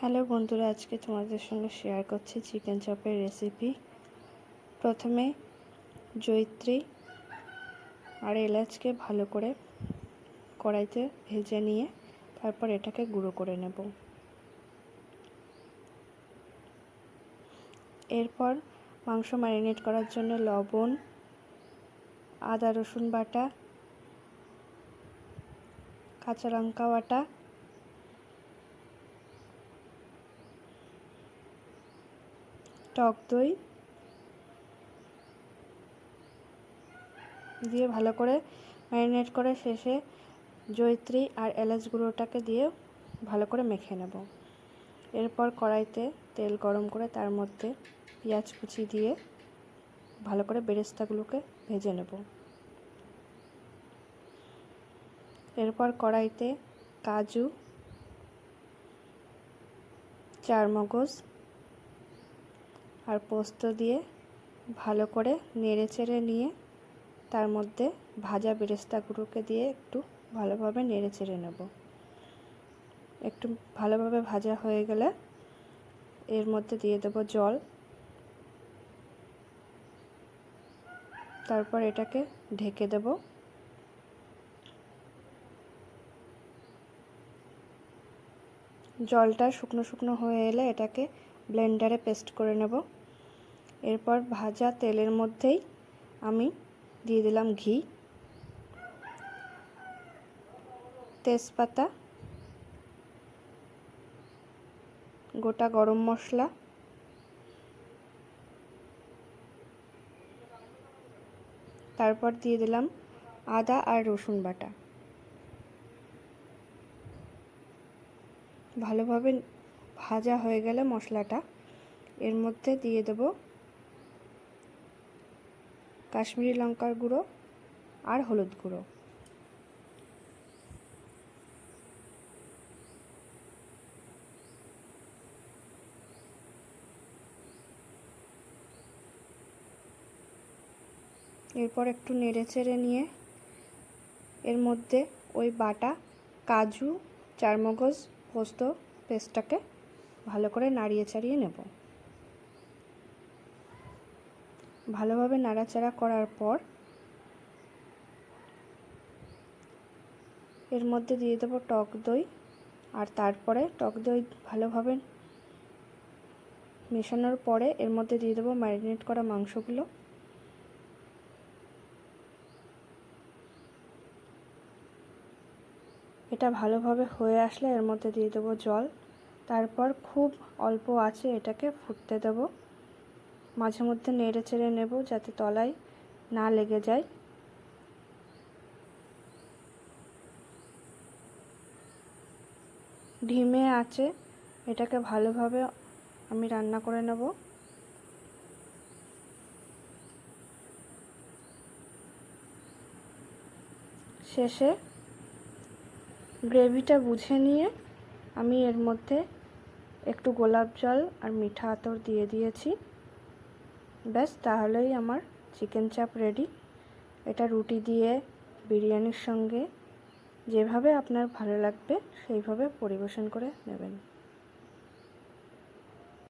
Hello বন্ধুরা, আজকে তোমাদের সঙ্গে শেয়ার করছি চিকেন চপের রেসিপি প্রথমে জৈত্রী আর এলাচকে ভালো করে কড়াইতে ভেজে নিয়ে তারপর এটাকে গুঁড়ো করে নেব। এরপর মাংস ম্যারিনেট করার জন্য লবণ, আদা রসুন বাটা, কাঁচা লঙ্কা বাটা টক দই দিয়ে ভালো করে ম্যারিনেট করে শেষে জৈত্রী আর এলাচ গুঁড়োটাকে দিয়ে ভালো করে মেখে নেব। এরপর কড়াইতে তেল গরম করে তার মধ্যে পেঁয়াজ কুচি দিয়ে ভালো করে বেরেস্তাগুলোকে ভেজে নেব। এরপর কড়াইতে কাজু, চারমগজ আর পোস্ত দিয়ে ভালো করে নেড়ে চেড়ে নিয়ে তার মধ্যে ভাজা বেরেস্তাগুলোকে দিয়ে একটু ভালোভাবে নেড়ে চেড়ে নেব। একটু ভালোভাবে ভাজা হয়ে গেলে এর মধ্যে দিয়ে দেব জল। তারপর এটাকে ঢেকে দেব। জলটা শুকনো শুকনো হয়ে এলে এটাকে ব্লেন্ডারে পেস্ট করে নেব। এরপর ভাজা তেলের মধ্যেই আমি দিয়ে দিলাম ঘি, তেজপাতা, গোটা গরম মশলা, তারপর দিয়ে দিলাম আদা আর রসুন বাটা। ভালোভাবে ভাজা হয়ে গেলে মশলাটা এর মধ্যে দিয়ে দেব কাশ্মীরি লঙ্কার গুঁড়ো আর হলুদ গুঁড়ো। এরপর একটু নেড়ে চেড়ে নিয়ে এর মধ্যে ওই বাটা, কাজু, চারমগজ, পোস্ত, পেস্টটাকে ভালো করে নাড়িয়ে চাড়িয়ে নেব। ভালোভাবে নাড়াচাড়া করার পর এর মধ্যে দিয়ে দেবো টক দই আর তারপরে টক দই ভালোভাবে মেশানোর পরে এর মধ্যে দিয়ে দেবো ম্যারিনেট করা মাংসগুলো। এটা ভালোভাবে হয়ে আসলে এর মধ্যে দিয়ে দেবো জল। তারপর খুব অল্প আছে এটাকে ফুটতে দেব। মাঝে মধ্যে নেড়ে চেড়ে নেব যাতে তলায় না লেগে যায়। ঢিমে আছে, এটাকে ভালোভাবে আমি রান্না করে নেব। শেষে গ্রেভিটা বুঝে নিয়ে আমি এর মধ্যে একটু গোলাপ জল আর মিঠা আতর দিয়ে দিয়েছি। ব্যাস, তাহলেই আমার চিকেন চাপ রেডি এটা রুটি দিয়ে বিরিয়ানির সঙ্গে যেভাবে আপনার ভালো লাগবে সেইভাবে পরিবেশন করে নেবেন।